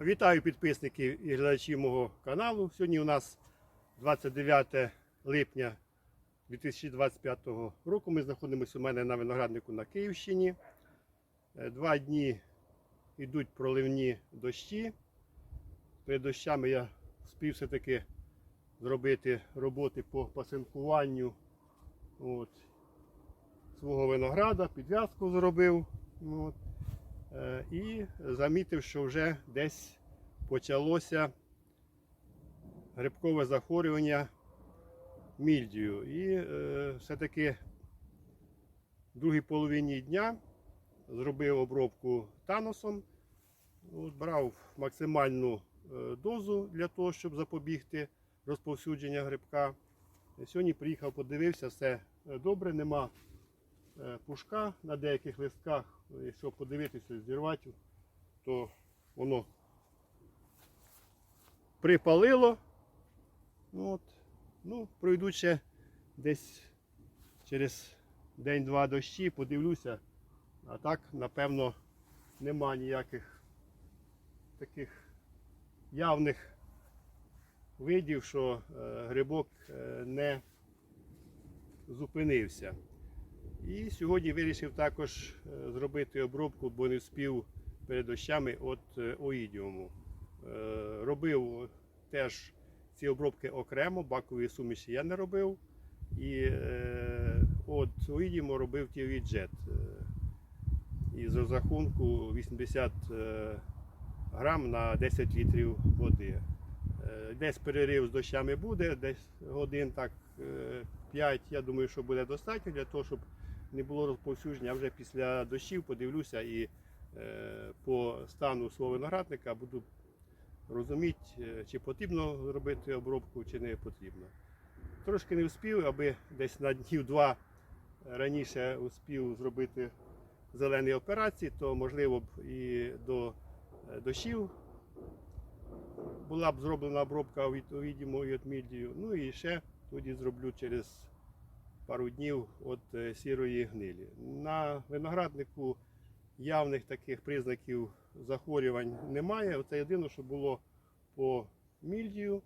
Вітаю підписників і глядачів мого каналу. Сьогодні у нас 29 липня 2025 року. Ми знаходимося у мене на винограднику на Київщині. Е, Два дні йдуть проливні дощі. Перед дощами я спів все-таки зробити роботи по пасинкуванню от, свого винограда, підв'язку зробив. От. Е, І замітив, що вже десь почалося грибкове захворювання мільдію. І е, все-таки в другій половині дня зробив обробку таносом, От, брав максимальну е, дозу для того, щоб запобігти розповсюдження грибка. Сьогодні приїхав, подивився, все добре, нема пушка на деяких листках. Якщо подивитися, зірвати, то воно припалило. Ну, От. Ну, пройду ще десь через день-два дощі, подивлюся. А так, напевно, нема ніяких таких явних видів, що е, грибок е, не зупинився. І сьогодні вирішив також е, зробити обробку, бо не вспів перед дощами від е, оїдіуму. Е, Робив теж ці обробки окремо, бакові суміші я не робив. І від оїдіуму робив тівіджет. Із розрахунку 80 е, грам на 10 літрів води. Десь перерив з дощами буде, десь годин так е, 5, я думаю, що буде достатньо для того, щоб не було розповсюдження. А вже після дощів подивлюся і е, по стану свого виноградника буду розуміти, е, чи потрібно робити обробку, чи не потрібно. Трошки не встиг, аби десь на днів два раніше успів зробити зелені операції, то можливо б і до е, дощів була б зроблена обробка від відімо і від мідію. Ну і ще тоді зроблю через пару днів від е, сірої гнилі. На винограднику явних таких признаків захворювань немає. Оце єдине, що було по мільдію,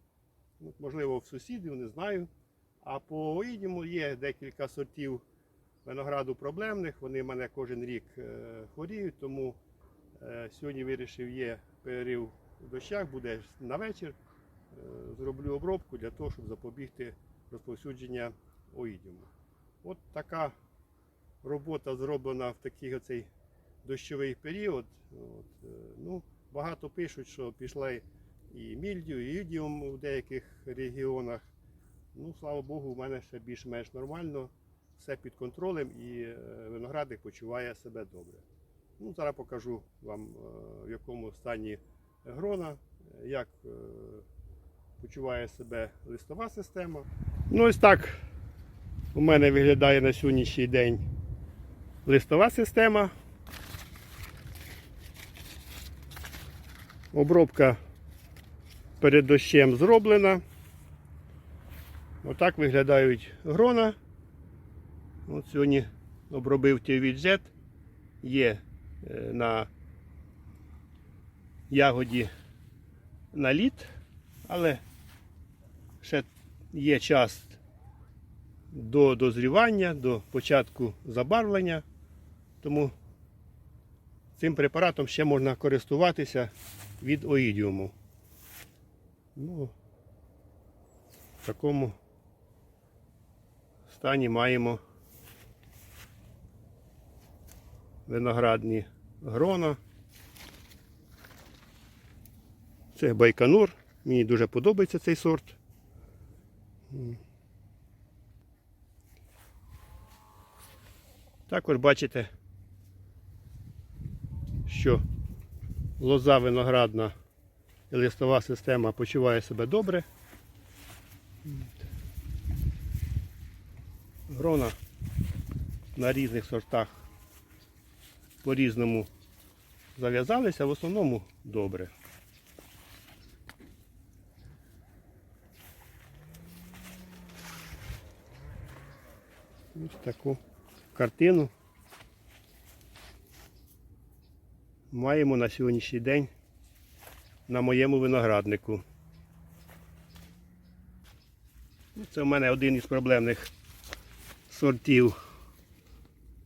ну, можливо, в сусідів, не знаю. А по оїдіму є декілька сортів винограду проблемних. Вони в мене кожен рік е, хворіють, тому е, сьогодні вирішив є перерив в дощах, буде на вечір. Зроблю обробку для того, щоб запобігти розповсюдження оїдіму. От така робота зроблена в такий оцей дощовий період. От, е, ну, багато пишуть, що пішла і мільдію, і ідіум у деяких регіонах. Ну, слава Богу, в мене ще більш-менш нормально, все під контролем і е, виноградник почуває себе добре. Ну, зараз покажу вам, е, в якому стані грона, як почуває себе листова система. Ну, ось так у мене виглядає на сьогоднішній день листова система. Обробка перед дощем зроблена. Отак виглядають грона. От сьогодні обробив тівіджет. Є е, на ягоді наліт, але ще є час до дозрівання, до початку забарвлення. Тому цим препаратом ще можна користуватися від оїдіуму. Ну, в такому стані маємо виноградні грона. Це байконур. Мені дуже подобається цей сорт. Також бачите, що лоза виноградна і листова система почуває себе добре. Грона на різних сортах по-різному зав'язалися, в основному добре. Ось таку картину маємо на сьогоднішній день на моєму винограднику. Ну, Це в мене один із проблемних сортів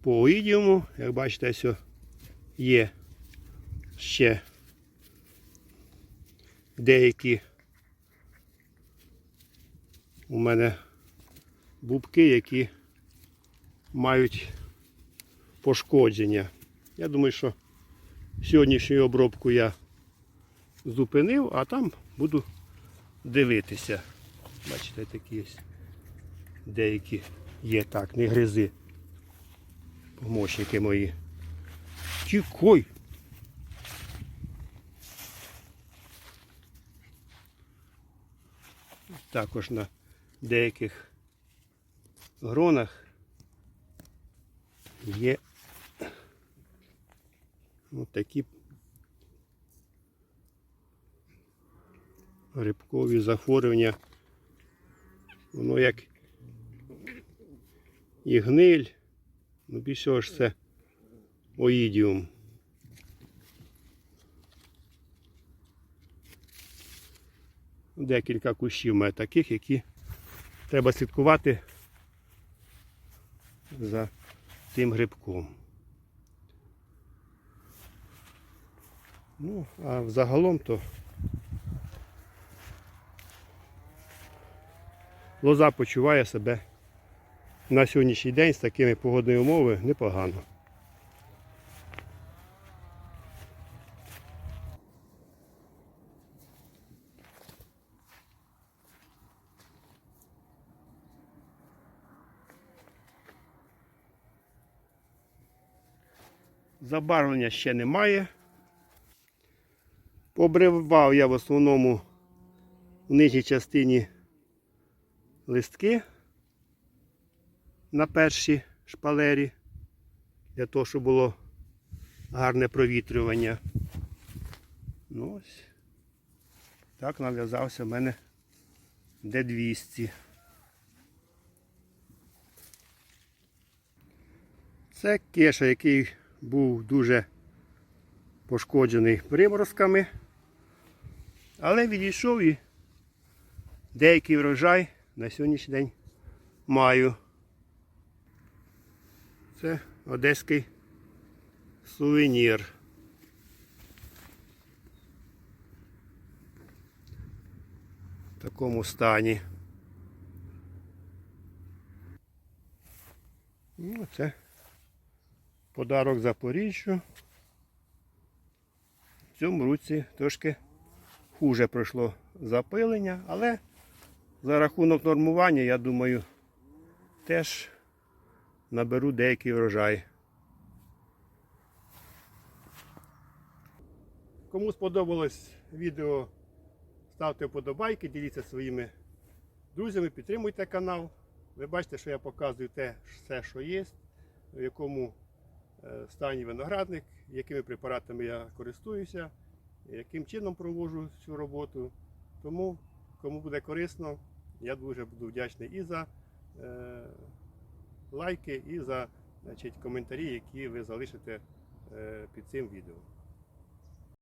по оїдіуму. Як бачите, ось є ще деякі у мене бубки, які мають пошкодження. Я думаю, що сьогоднішню обробку я зупинив, а там буду дивитися. Бачите, такі деякі є так, не гризи. Помощники мої. Тікой! Також на деяких гронах є ось такі грибкові захворювання. Воно як і гниль, ну більше ж це оїдіум. Декілька кущів має таких, які треба слідкувати за тим грибком. Ну, а взагалом то лоза почуває себе на сьогоднішній день з такими погодними умовами непогано. Забарвлення ще немає. Побривав я в основному в нижній частині листки на першій шпалері, для того, щоб було гарне провітрювання. Ну ось. Так нав'язався в мене Д200. Це кеша, який був дуже пошкоджений приморозками, але відійшов і деякий врожай на сьогоднішній день маю. Це одеський сувенір. В такому стані. Ну, це подарок Запоріжжю. В цьому році трошки хуже пройшло запилення, але за рахунок нормування, я думаю, теж наберу деякий врожай. Кому сподобалось відео, ставте вподобайки, діліться своїми друзями, підтримуйте канал. Ви бачите, що я показую те все, що є, в якому стані виноградник, якими препаратами я користуюся, яким чином проводжу цю роботу. Тому, кому буде корисно, я дуже буду вдячний і за е, лайки, і за значить, коментарі, які ви залишите е, під цим відео.